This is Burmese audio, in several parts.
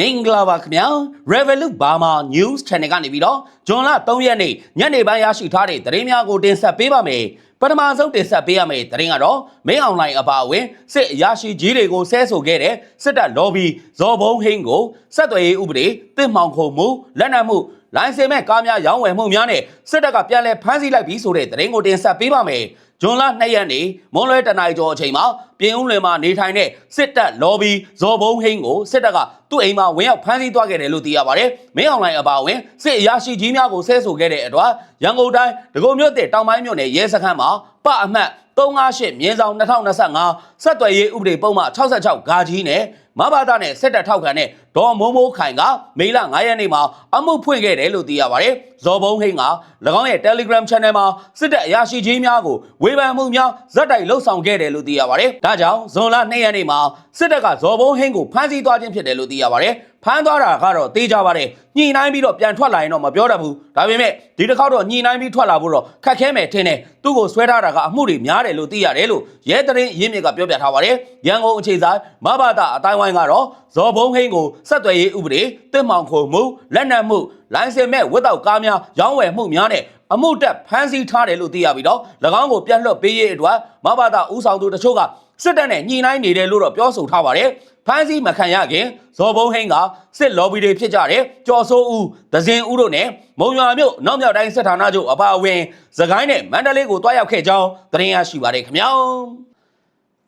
မင်္ဂလာပါခင်ဗျာ Revolut Burma News Channel ကနေပြီးတော့ဇွန်လ3ရက်နေ့ညနေပိုင်းရရှိထားတဲ့သတင်းများကိုတင်ဆက်ပေးပါမယ်ပထမဆုံးတင်ဆက်ပေးရမယ့်သတင်းကတော့မင်းအွန်လိုင်းအပါအဝင်စစ်အရာရှိကြီးတွေကိုဆဲဆိုခဲ့တဲ့စစ်တပ် lobby ဇော်ဘုံဟင်းကိုဆက်သွယ်ရေးဥပဒေတစ်မှောင်ခုံမှုလက်နက်မှုလိုင်စင်မဲ့ကားများရောင်းဝယ်မှုများနဲ့စစ်တပ်ကပြန်လည်ဖမ်းဆီးလိုက်ပြီးဆိုတဲ့သတင်းကိုတင်ဆက်ပေးပါမယ်ဇွန်လ2ရက်နေ့မွန်လွဲတနိုင်ကျော်အချိန်မှာပြင်ဦးလွင်မှာနေထိုင်တဲ့စစ်တပ် lobby ဇော်ဘုံဟင်းကိုစစ်တပ်ကသူ့အိမ်မှာဝင်ရောက်ဖမ်းဆီးသွားခဲ့တယ်လို့သိရပါတယ်။မင်းအွန်လိုင်းအပါအဝင်စစ်အရာရှိကြီးများကိုဆဲဆိုခဲ့တဲ့အတွက်ရန်ကုန်တိုင်းဒဂုံမြို့တဲ့တောင်ပိုင်းမြို့နယ်ရဲစခန်းမှာပအမှတ်358မြင်းဆောင်2025ဆက်သွယ်ရေးဥပဒေပုံမှန်66ဂါကြီးနဲ့ မဘာသာနဲ့စစ်တပ်ထောက်ခံတဲ့ဒေါ်မိုးမိုးခိုင်ကမေလ9ရက်နေ့မှာအမှုဖွင့်ခဲ့တယ်လို့သိရပါတယ်။ဇော်ဘုံဟိန်းက၎င်းရဲ့ Telegram Channel မှာစစ်တပ်အရာရှိကြီးများကိုဝေဖန်မှုများဇက်တိုက်လှုပ်ဆောင်ခဲ့တယ်လို့သိရပါတယ်။ဒါကြောင့်ဇွန်လ2ရက်နေ့မှာစစ်တပ်ကဇော်ဘုံဟိန်းကိုဖမ်းဆီးသွားခြင်းဖြစ်တယ်လို့သိရပါတယ်။ ဖမ်းသွားတာကတော့တေးကြပါတယ်။ညှိနှိုင်းပြီးတော့ပြန်ထွက်လာရင်တော့မပြောတတ်ဘူး။ဒါပေမဲ့ဒီတစ်ခေါက်တော့ညှိနှိုင်းပြီးထွက်လာဖို့တော့ခက်ခဲမယ်ထင်တယ်။သူ့ကိုဆွဲထားတာကအမှုတွေများတယ်လို့သိရတယ်လို့ရဲတရင်ရင်းမြစ်ကပြောပြထားပါတယ်။ရန်ကုန်အခြေဆိုင်မဘာသာအတိုင်းဝိုင်းကတော့ဇော်ဘုံဟိန်းကိုဆက်သွယ်ရေးဥပဒေတစ်မှောင်ခုံမှုလက်နက်မှုလိုင်စင်မဲ့ဝတ်တော့ကားများရောင်းဝယ်မှုများနဲ့ အမှုတက်ဖမ်းဆီးထားတယ်လို့သိရပြီးတော့၎င်းကိုပြတ်လွတ်ပေးရေးအတွက်မဘာသာဦးဆောင်သူတချို့ကစစ်တပ်နဲ့ညှိနှိုင်းနေတယ်လို့တော့ပြောဆိုထားပါတယ်ဖမ်းဆီးမခံရခင်ဇော်ဘုံဟင်းကစစ်လော်ဘီတွေဖြစ်ကြတဲ့ကျော်စိုးဦးဒဇင်ဦးတို့နဲ့မုံရွာမြို့နောက်မြောက်တိုင်းစစ်ဌာနချုပ်အပါအဝင်သခိုင်းနဲ့မန္တလေးကိုတွားရောက်ခဲ့ကြောင်းသတင်းရရှိပါတယ်ခင်ဗျာ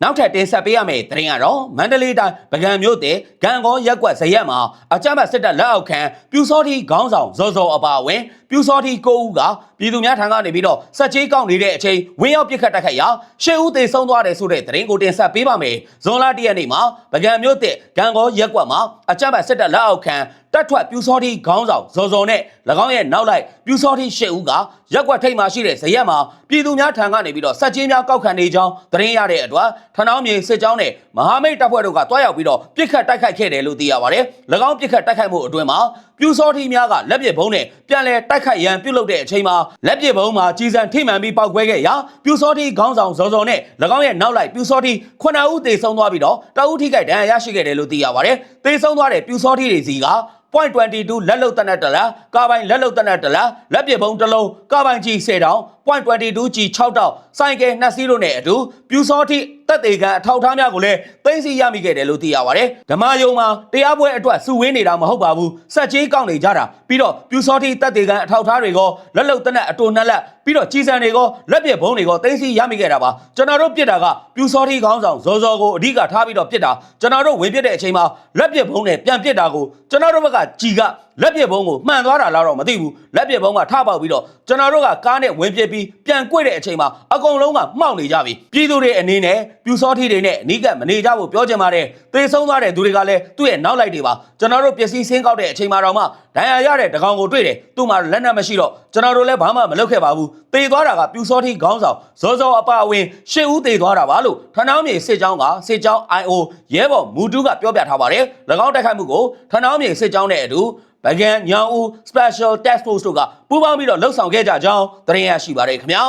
နောက်ထပ်တင်ဆက်ပေးရမယ့်သတင်းကတော့မန္တလေးတိုင်းပကံမြို့တဲ့ဂံကောရက်ကွက်ဇရက်မှာအကြမ်းဖက်စစ်တပ်လက်အောက်ခံပြူစောတိခေါင်းဆောင်ဇော်ဇော်အပါအဝင်ပြူစောတိကိုဦးကပြည်သူများထံကနေပြီးတော့စက်ကြီးကောက်နေတဲ့အချိန်ဝင်းရောက်ပစ်ခတ်တိုက်ခိုက်ရာရှေ့ဦးသေဆုံးသွားတယ်ဆိုတဲ့သတင်းကိုတင်ဆက်ပေးပါမယ်။ဇွန်လ၁ရက်နေ့မှာပကံမြို့တဲ့ဂံကောရက်ကွက်မှာအကြမ်းဖက်စစ်တပ်လက်အောက်ခံတက်ထွက်ပြူစောတိခေါင်းဆောင်ဇော်ဇော်နဲ့၎င်းရဲ့နောက်လိုက်ပြူစောတိရှစ်ဦးကရက်ကွက်ထိပ်မှာရှိတဲ့ဇရက်မှာပြည်သူများထံကနေပြီးတော့စက်ကြီးများကောက်ခံနေကြောင်းသတင်းရတဲ့အတွက်ထဏောင်းမြေစစ်ကြောင်းနဲ့မဟာမိတ်တပ်ဖွဲ့တို့ကတွားရောက်ပြီးတော့ပြစ်ခတ်တိုက်ခိုက်ခဲ့တယ်လို့သိရပါတယ်။၎င်းပြစ်ခတ်တိုက်ခိုက်မှုအတွင်းမှာပြူစောတိများကလက်ပစ်ဘုံနဲ့ပြန်လည်တိုက်ခိုက်ရန်ပြုလုပ်တဲ့အချိန်မှာလက်ပစ်ဘုံမှာကြီးစံထိမှန်ပြီးပောက်ကွဲခဲ့ရာပြူစောတိခေါင်းဆောင်ဇော်ဇော်နဲ့၎င်းရဲ့နောက်လိုက်ပြူစောတိခုနှစ်ဦးသေဆုံးသွားပြီးတော့တအုပ်ထိခိုက်ဒဏ်ရာရရှိခဲ့တယ်လို့သိရပါတယ်။သေဆုံးသွားတဲ့ပြူစောတိတွေစီက .22 လက်လုံတနက်တလားကာပိုင်လက်လုံတနက်တလားလက်ပစ်ဘုံတစ်လုံးကာပိုင်ကြီး10တောင် .22 ကြီး6တောင်စိုင်ကယ်2စီးတို့နဲ့အတူပြူစောတိ တက်သေးကန်အထောက်ထားများကိုလည်းသိမ်းဆည်းရမိခဲ့တယ်လို့သိရပါတယ်ဓမ္မယုံမှာတရားပွဲအတွက်စုဝေးနေတာမဟုတ်ပါဘူးစက်ကြီးကောက်နေကြတာပြီးတော့ပြူစောတိတက်သေးကန်အထောက်ထားတွေကလက်လုံတနက်အတူနှစ်လက်ပြီးတော့ကြီးစံတွေကလက်ပစ်ဘုံတွေကသိမ်းဆည်းရမိခဲ့တာပါကျွန်တော်တို့ပြစ်တာကပြူစောတိခေါင်းဆောင်ဇော်ဇော်ကိုအဓိကထားပြီးတော့ပြစ်တာကျွန်တော်တို့ဝင်ပြစ်တဲ့အချိန်မှာလက်ပစ်ဘုံနဲ့ပြန်ပြစ်တာကိုကျွန်တော်တို့ဘက်ကကြီးက လက်ပစ်ဘုံကိုမှန်သွားတာလားတော့မသိဘူးလက်ပစ်ဘုံကထပေါက်ပြီးတော့ကျွန်တော်တို့ကကားနဲ့ဝင်ပြစ်ပြီးပြန်ကွေ့တဲ့အချိန်မှာအကုန်လုံးကမှောက်နေကြပြီပြည်သူတွေအနေနဲ့ပြူစောတိတွေနဲ့အနီးကပ်မနေကြဖို့ပြောချင်ပါတယ်သေဆုံးသွားတဲ့သူတွေကလည်းသူ့ရဲ့နောက်လိုက်တွေပါကျွန်တော်တို့ပျက်စီးဆင်းကောက်တဲ့အချိန်မှာတော့မှဒဏ်ရာရတဲ့တကောင်ကိုတွေ့တယ်သူ့မှာလက်နက်မရှိတော့ကျွန်တော်တို့လည်းဘာမှမလုပ်ခဲ့ပါဘူးသေသွားတာကပြူစောတိခေါင်းဆောင်ဇောဇောအပအဝင်ရှစ်ဦးသေသွားတာပါလို့ထဏောင်းမြေစစ်ကြောင်းကစစ်ကြောင်း IO ရဲဘော်မူတူးကပြောပြထားပါတယ်၎င်းတိုက်ခိုက်မှုကိုထဏောင်းမြေစစ်ကြောင်းနဲ့အတူဗကံညောင်ဦး Special Task Force တို့ကပူးပေါင်းပြီးတော့လှုပ်ဆောင်ခဲ့ကြကြောင်းသတင်းရရှိပါတယ်ခင်ဗျာ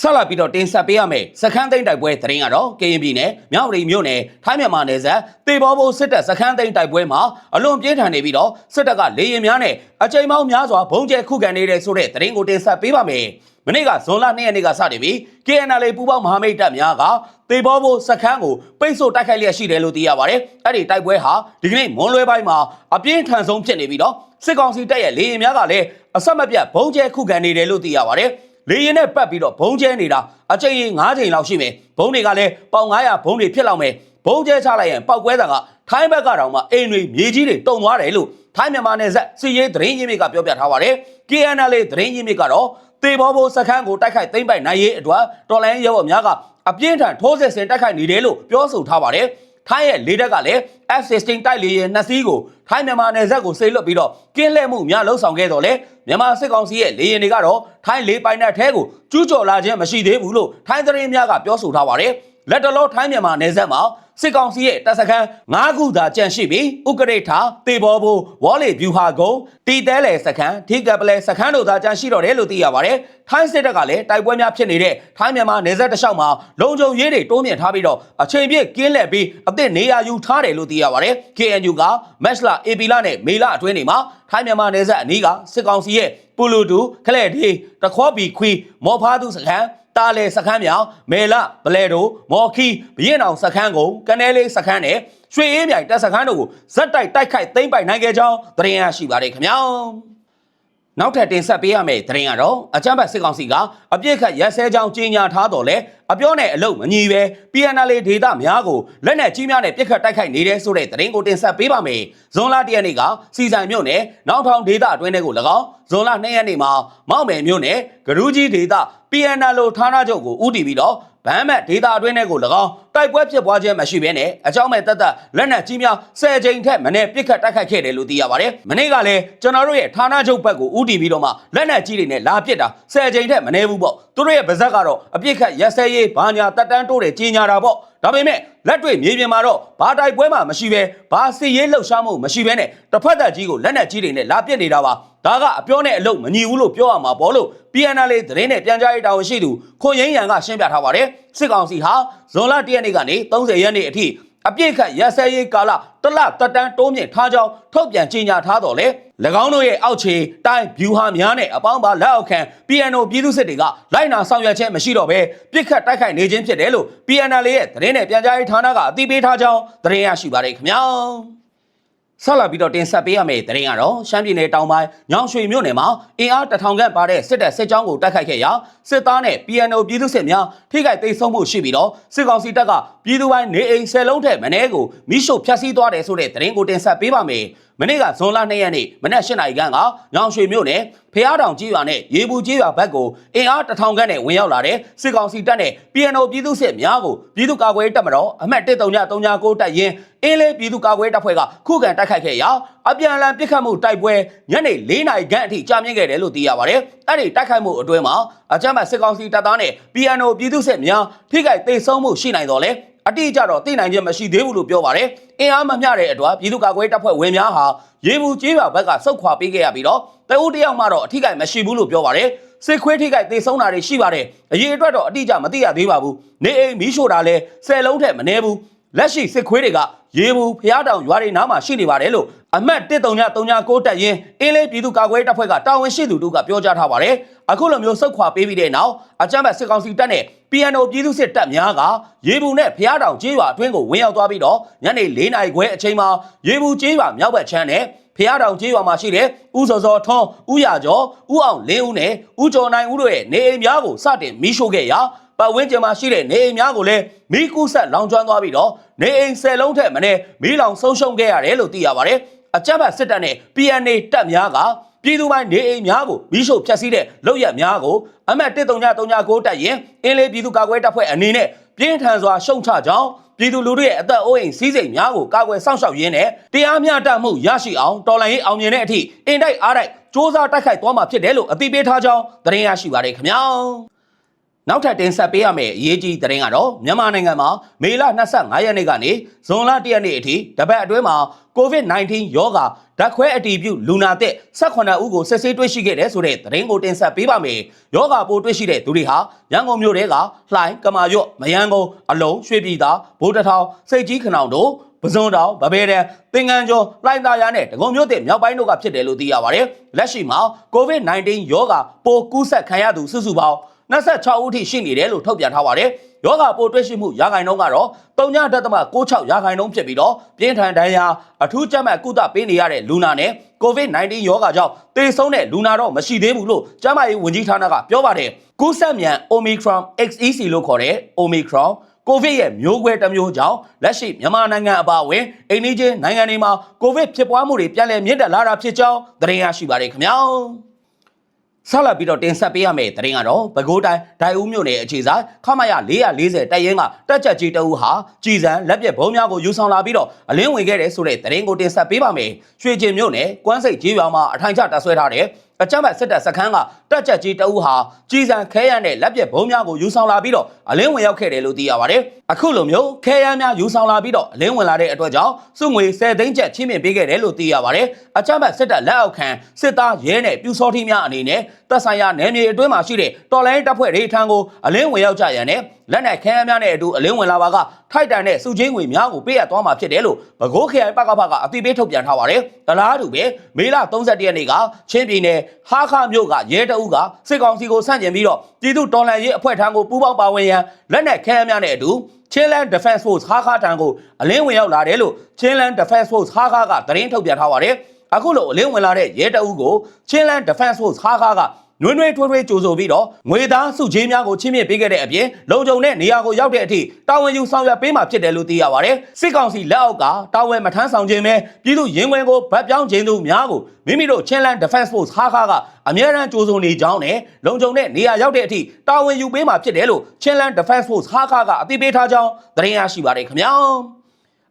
ဆက်လက်ပြီးတော့တင်ဆက်ပေးရမယ်စခန်းသိမ်းတိုက်ပွဲသတင်းကတော့ကရင်ပြည်နယ်မြောက်ရီမြို့နယ်ထိုင်းမြန်မာနယ်စပ်တေဘောဘိုစစ်တပ်စခန်းသိမ်းတိုက်ပွဲမှာအလွန်ပြင်းထန်နေပြီးတော့စစ်တပ်ကလေရင်များနဲ့အကြိမ်ပေါင်းများစွာဘုံကျဲခုခံနေတဲ့ဆိုတဲ့သတင်းကိုတင်ဆက်ပေးပါမယ် မနေ့ကဇွန်လ2ရက်နေ့ကစတင်ပြီး KNL ပူးပေါင်းမဟာမိတ်တပ်များကတေဘောဘိုစခန်းကိုပိတ်ဆို့တိုက်ခိုက်လျက်ရှိတယ်လို့သိရပါတယ်အဲ့ဒီတိုက်ပွဲဟာဒီကနေ့မွန်လွဲပိုင်းမှာအပြင်းထန်ဆုံးဖြစ်နေပြီးတော့စစ်ကောင်စီတပ်ရဲ့လေရင်များကလည်းအဆက်မပြတ်ဘုံကျဲခုခံနေတယ်လို့သိရပါတယ်လေရင်နဲ့ပတ်ပြီးတော့ဘုံကျဲနေတာအကြိမ်ရင်9ချိန်လောက်ရှိမယ်ဘုံတွေကလည်းပေါင်900ဘုံတွေဖြစ်လောက်မယ်ဘုံကျဲချလိုက်ရင်ပောက်ကွဲတာကထိုင်းဘက်ကတော့မှအိမ်တွေမြေကြီးတွေတုံသွားတယ်လို့ ထိုင်းမြန်မာနယ်စပ်စီရေးသတင်းရင်းမြစ်ကပြောပြထားပါတယ် KNL သတင်းရင်းမြစ်ကတော့တေဘောဘိုစခန်းကိုတိုက်ခိုက်သိမ်းပိုက်နိုင်ရေးအတွက်တော်လိုင်းရဲဘော်များကအပြင်းထန်ထိုးစစ်ဆင်တိုက်ခိုက်နေတယ်လို့ပြောဆိုထားပါတယ်ထိုင်းရဲ့လေတပ်ကလည်း F16 တိုက်လေယာဉ်နှစ်စီးကိုထိုင်းမြန်မာနယ်စပ်ကိုဆေးလွတ်ပြီးတော့ကင်းလှည့်မှုများလှုပ်ဆောင်ခဲ့တော့လေမြန်မာစစ်ကောင်စီရဲ့လေယာဉ်တွေကတော့ထိုင်းလေပိုင်နက်ထဲကိုကျူးကျော်လာခြင်းမရှိသေးဘူးလို့ထိုင်းသတင်းများကပြောဆိုထားပါတယ် လက်တလောထိုင်းမြန်မာနယ်စပ်မှာစစ်ကောင်စီရဲ့တပ်စခန်း၅ခုသာကြန့်ရှိပြီးဥကရိထာတေဘောဘူဝေါ်လီဗျူဟာကုန်းတီတဲလေစခန်းထိကပလဲစခန်းတို့သာကြန့်ရှိတော့တယ်လို့သိရပါတယ်ထိုင်းစစ်တပ်ကလည်းတိုက်ပွဲများဖြစ်နေတဲ့ထိုင်းမြန်မာနယ်စပ်တစ်လျှောက်မှာလုံခြုံရေးတွေတိုးမြင့်ထားပြီးတော့အချိန်ပြည့်ကင်းလှည့်ပြီးအသစ်နေရာယူထားတယ်လို့သိရပါတယ် KNU ကမက်စလာ AP လနဲ့မေလအတွင်းတွေမှာထိုင်းမြန်မာနယ်စပ်အနီးကစစ်ကောင်စီရဲ့ပူလူတူခလဲ့ဒီတခေါဘီခွီမော်ဖားသူစခန်း တာလေစခန်းမြောင်မေလဘလဲတိုမော်ခီဘရင်အောင်စခန်းကိုကနေလေးစခန်းနဲ့ရွှေအေးမြိုင်တပ်စခန်းတို့ကိုဇက်တိုက်တိုက်ခိုက်သိမ်းပိုက်နိုင်ခဲ့ကြောင်းသတင်းရရှိပါတယ်ခင်ဗျာ နောက်ထပ်တင်ဆက်ပေးရမယ့်သတင်းကတော့အကြမ်းဖက်စစ်ကောင်စီကအပြစ်ခတ်ရက်စဲကြောင်းကြီးညာထားတော်လဲအပြောနဲ့အလုတ်မညီပဲ PNL ဒေတာများကိုလက်နက်ကြီးများနဲ့ပြစ်ခတ်တိုက်ခိုက်နေတဲ့ဆိုတဲ့သတင်းကိုတင်ဆက်ပေးပါမယ်။ဇွန်လ၁ရက်နေ့ကစီဆိုင်မြို့နယ်နောက်ထောင်ဒေတာအတွင်းထဲကို၎င်းဇွန်လ2ရက်နေ့မှာမောက်မယ်မြို့နယ်ဂရူးကြီးဒေတာ PNL ဌာနချုပ်ကိုဦးတည်ပြီးတော့ ဗမ်းမက်ဒေတာအတွင်းထဲကို၎င်းတိုက်ပွဲဖြစ်ပွားခြင်းမရှိဘဲနဲ့အကြောင်းမဲ့တက်တက်လက်နက်ကြီးများ၁၀ချိန်ထက်မနည်းပြစ်ခတ်တိုက်ခိုက်ခဲ့တယ်လို့သိရပါတယ်။မနေ့ကလည်းကျွန်တော်တို့ရဲ့ဌာနချုပ်ဘက်ကိုဦးတည်ပြီးတော့မှလက်နက်ကြီးတွေနဲ့လာပစ်တာ၁၀ချိန်ထက်မနည်းဘူးပေါ့။သူတို့ရဲ့ဗဇက်ကတော့အပြစ်ခတ်ရက်စဲရေးဘာညာတက်တန်းတိုးတယ်ကြီးညာတာပေါ့။ဒါပေမဲ့လက်တွေ့မြေပြင်မှာတော့ဘာတိုက်ပွဲမှမရှိဘဲဘာစစ်ရေးလှုပ်ရှားမှုမရှိဘဲနဲ့တစ်ဖက်သက်ကြီးကိုလက်နက်ကြီးတွေနဲ့လာပစ်နေတာပါ။ ဒါကအပြောနဲ့အလုပ်မညီဘူးလို့ပြောရမှာပေါ့လို့ PNL သတင်းနဲ့ပြန်ကြားရေးတာဝန်ရှိသူခွန်ရင်းရန်ကရှင်းပြထားပါတယ်စစ်ကောင်စီဟာဇွန်လ1ရက်နေ့ကနေ30ရက်နေ့အထိအပြည့်ခတ်ရက်စဲရေးကာလတလတက်တန်းတိုးမြင့်ထားကြောင်းထုတ်ပြန်ကြေညာထားတော်လေ၎င်းတို့ရဲ့အောက်ခြေတိုင်းဗျူဟာများနဲ့အပေါင်းပါလက်အောက်ခံ PNO ပြည်သူစစ်တွေကလိုက်နာဆောင်ရွက်ခြင်းမရှိတော့ဘဲပြစ်ခတ်တိုက်ခိုက်နေခြင်းဖြစ်တယ်လို့ PNL ရဲ့သတင်းနဲ့ပြန်ကြားရေးဌာနကအသိပေးထားကြောင်းသတင်းရရှိပါတယ်ခင်ဗျာ ဆက်လက်ပြီးတော့တင်ဆက်ပေးရမယ့်သတင်းကတော့ရှမ်းပြည်နယ်တောင်ပိုင်းညောင်ရွှေမြို့နယ်မှာအင်အားတထောင်ခန့်ပါတဲ့စစ်တပ်စစ်ကြောင်းကိုတိုက်ခိုက်ခဲ့ရာစစ်သားနဲ့ PNO ပြည်သူစစ်များထိခိုက်သိမ်းဆုံးမှုရှိပြီးတော့စစ်ကောင်စီတပ်ကပြည်သူပိုင်းနေအိမ်ဆယ်လုံးထက်မနည်းကိုမိရှုဖျက်ဆီးသွားတယ်ဆိုတဲ့သတင်းကိုတင်ဆက်ပေးပါမယ်။မနေ့ကဇွန်လ2ရက်နေ့မနက်၈နာရီခန့်ကညောင်ရွှေမြို့နယ်ဖျားတောင်ကြီးရွာနဲ့ရေဘူးကြီးရွာဘက်ကိုအင်အားတထောင်ခန့်နဲ့ဝင်ရောက်လာတဲ့စစ်ကောင်စီတပ်နဲ့ PNO ပြည်သူစစ်များကိုပြည်သူ့ကာကွယ်ရေးတပ်မတော်အမှတ်13939တပ်ရင်းအင်းလေးပြည်သူ့ကာကွယ်ရေးတပ်ဖွဲ့ကခုခံတိုက်ခိုက်ခဲ့ရာအပြန်အလှန်ပစ်ခတ်မှုတိုက်ပွဲညနေ၄နာရီခန့်အထိကြာမြင့်ခဲ့တယ်လို့သိရပါတယ်။အဲ့ဒီတိုက်ခိုက်မှုအတွင်းမှာအကြမ်းဖက်စစ်ကောင်စီတပ်သားနဲ့ PNO ပြည်သူစစ်များထိခိုက်သိမ်းဆုံးမှုရှိနိုင်တော့လေ အတိအကျတော့သိနိုင်ခြင်းမရှိသေးဘူးလို့ပြောပါတယ်။အင်အားမမျှတဲ့အတွက်ပြည်သူ့ကာကွယ်ရေးတပ်ဖွဲ့ဝင်များဟာရေဘူးကျေးရွာဘက်ကစုတ်ခွာပေးခဲ့ရပြီးတော့တအုပ်တယောက်မှတော့အထိခိုက်မရှိဘူးလို့ပြောပါတယ်။စစ်ခွေးထိခိုက်သေဆုံးတာတွေရှိပါတယ်။အရေးအတွက်တော့အတိအကျမသိရသေးပါဘူး။နေအိမ်မီးရှို့တာလဲဆယ်လုံးထက်မနည်းဘူး။လက်ရှိစစ်ခွေးတွေကရေဘူးဖျားတောင်ရွာတွေနားမှာရှိနေပါတယ်လို့အမတ်13939တက်ရင်အင်းလေးပြည်သူ့ကာကွယ်ရေးတပ်ဖွဲ့ကတာဝန်ရှိသူတို့ကပြောကြားထားပါတယ်။အခုလိုမျိုးစုတ်ခွာပေးပြီးတဲ့နောက်အကြမ်းဖက်စစ်ကောင်စီတပ်နဲ့ PNO ပြည်သူ့စစ်တပ်များကရေဘူးနဲ့ဖျားတောင်ကျေးရွာအတွင်းကိုဝင်ရောက်သွားပြီးတော့ညနေ၄နာရီခွဲအချိန်မှာရေဘူးကျေးရွာမြောက်ဘက်ခြမ်းနဲ့ဖျားတောင်ကျေးရွာမှာရှိတဲ့ဥစောစောထွန်းဥရကျော်ဥအောင်လင်းဦးနဲ့ဥကျော်နိုင်ဦးတို့ရဲ့နေအိမ်များကိုစတင်မီးရှို့ခဲ့ရာပတ်ဝန်းကျင်မှာရှိတဲ့နေအိမ်များကိုလည်းမီးကူးဆက်လောင်ကျွမ်းသွားပြီးတော့နေအိမ်ဆယ်လုံးထက်မနည်းမီးလောင်ဆုံးရှုံးခဲ့ရတယ်လို့သိရပါတယ်။အကြမ်းဖက်စစ်တပ်နဲ့ PNA တပ်များက ပြည်သူပိုင်းနေအိမ်များကိုမီးရှို့ဖျက်ဆီးတဲ့လုပ်ရက်များကိုအမတ်13939တက်ရင်အင်းလေးပြည်သူ့ကာကွယ်တပ်ဖွဲ့အနေနဲ့ပြင်းထန်စွာရှုံချကြောင်းပြည်သူလူထုရဲ့အသက်အိုးအိမ်စည်းစိမ်များကိုကာကွယ်စောင့်ရှောက်ရင်းနဲ့တရားမျှတမှုရရှိအောင်တော်လှန်ရေးအောင်မြင်တဲ့အထိအင်တိုက်အားတိုက်စ조사တိုက်ခိုက်သွားမှာဖြစ်တယ်လို့အသိပေးထားကြောင်းသတင်းရရှိပါတယ်ခင်ဗျာ နောက်ထပ်တင်ဆက်ပေးရမယ့်အရေးကြီးသတင်းကတော့မြန်မာနိုင်ငံမှာမေလ25ရက်နေ့ကနေဇွန်လ1ရက်နေ့အထိတပတ်အတွင်းမှာ COVID-19 ရောဂါဓာတ်ခွဲအတည်ပြုလူနာသက်18ဦးကိုစစ်ဆေးတွေ့ရှိခဲ့တဲ့ဆိုတဲ့သတင်းကိုတင်ဆက်ပေးပါမယ်။ရောဂါပိုးတွေ့ရှိတဲ့သူတွေဟာရန်ကုန်မြို့ထဲကလှိုင်းကမာရွတ်မယန်းကုန်းအလုံးရွှေပြည်သာဗိုလ်တထောင်စိတ်ကြီးခနောင်တို့ပဇွန်တောင်ဗဘဲတန်သင်္ကန်းကျော်လှိုင်းသားရနဲ့ဒဂုံမြို့တဲ့မြောက်ပိုင်းတို့ကဖြစ်တယ်လို့သိရပါတယ်။လက်ရှိမှာ COVID-19 ရောဂါပိုးကူးစက်ခံရသူစုစုပေါင်း 26ဦးထိရှိနေတယ်လို့ထုတ်ပြန်ထားပါတယ်။ယောဂပိုးတွေ့ရှိမှုရာခိုင်နှုန်းကတော့3.96ရာခိုင်နှုန်းဖြစ်ပြီးတော့ပြင်းထန်ဒဏ်ရာအထူးကြမ်းမှတ်ကုသပေးနေရတဲ့လူနာနဲ့ COVID-19 ရောဂါကြောင့်သေဆုံးတဲ့လူနာတော့မရှိသေးဘူးလို့ကျန်းမာရေးဝန်ကြီးဌာနကပြောပါတယ်။ကူးစက်မြန် Omicron XEC လို့ခေါ်တဲ့ Omicron ကိုဗစ်ရဲ့မျိုးကွဲတစ်မျိုးကြောင့်လက်ရှိမြန်မာနိုင်ငံအပါအဝင်အိန္ဒိယနိုင်ငံတွေမှာကိုဗစ်ဖြစ်ပွားမှုတွေပြန်လည်မြင့်တက်လာတာဖြစ်ကြောင်းသတင်းရရှိပါတယ်ခင်ဗျာ။ ဆက်လက်ပြီးတော့တင်ဆက်ပေးရမယ့်သတင်းကတော့ပဲခူးတိုင်းဒိုင်ဦးမြို့နယ်အခြေဆိုင်ခမရ440တပ်ရင်းကတက်ချက်ကြီးတအူးဟာကြည်စံလက်ပြက်ဘုံများကိုယူဆောင်လာပြီးတော့အလင်းဝင်ခဲ့တဲ့ဆိုတဲ့သတင်းကိုတင်ဆက်ပေးပါမယ်။ရွှေကျင်မြို့နယ်ကွမ်းစိတ်ကြီးရွာမှာအထိုင်ချတပ်ဆွဲထားတဲ့အကြမ်းဖက်စစ်တပ်စခန်းကတက်ချက်ကြီးတအုပ်ဟာကြီးစံခဲရန်နဲ့လက်ပြဘုံများကိုယူဆောင်လာပြီးတော့အလင်းဝင်ရောက်ခဲ့တယ်လို့သိရပါတယ်။အခုလိုမျိုးခဲရန်များယူဆောင်လာပြီးတော့အလင်းဝင်လာတဲ့အတွက်ကြောင့်စုငွေ10သိန်းကျပ်ချင်းမြင့်ပေးခဲ့တယ်လို့သိရပါတယ်။အကြမ်းဖက်စစ်တပ်လက်အောက်ခံစစ်သားရဲနဲ့ပြူစောထီးများအနေနဲ့ တပ်ဆိုင်ရာနယ်မြေအတွင်းမှာရှိတဲ့တော်လိုင်းတပ်ဖွဲ့တွေထံကိုအလင်းဝင်ရောက်ကြရန်နဲ့လက်နက်ခဲယမ်းများနဲ့အတူအလင်းဝင်လာပါကထိုက်တန်တဲ့စုချင်းငွေများကိုပေးရသွားမှာဖြစ်တယ်လို့ဗကိုးခရိုင်ပကဖကအသိပေးထုတ်ပြန်ထားပါတယ်။တလားတူပဲမေလ31ရက်နေ့ကချင်းပြည်နယ်ဟာခမြို့ကရဲတအုပ်ကစစ်ကောင်စီကိုဆန့်ကျင်ပြီးတော့ပြည်သူတော်လှန်ရေးအဖွဲ့ထံကိုပူးပေါင်းပါဝင်ရန်လက်နက်ခဲယမ်းများနဲ့အတူ Chinland Defense Force ဟာခါတံကိုအလင်းဝင်ရောက်လာတယ်လို့ Chinland Defense Force ဟာခါကသတင်းထုတ်ပြန်ထားပါတယ်။ အခုလိုအလင်းဝင်လာတဲ့ရဲတအုပ်ကို Chinland Defense Force ဟာခါကနွေးနွေးထွေးထွေးကြိုဆိုပြီးတော့ငွေသားစုချင်းများကိုချင်းမြင့်ပေးခဲ့တဲ့အပြင်လုံခြုံတဲ့နေရာကိုရောက်တဲ့အထိတာဝန်ယူဆောင်ရွက်ပေးမှာဖြစ်တယ်လို့သိရပါတယ်။စစ်ကောင်စီလက်အောက်ကတာဝန်မထမ်းဆောင်ခြင်းပဲပြည်သူရင်ဝင်ကိုဗတ်ပြောင်းခြင်းသူများကိုမိမိတို့ Chinland Defense Force ဟာခါကအမြဲတမ်းကြိုဆိုနေကြောင်းနဲ့လုံခြုံတဲ့နေရာရောက်တဲ့အထိတာဝန်ယူပေးမှာဖြစ်တယ်လို့ Chinland Defense Force ဟာခါကအသိပေးထားကြောင်းသတင်းရရှိပါတယ်ခင်ဗျာ။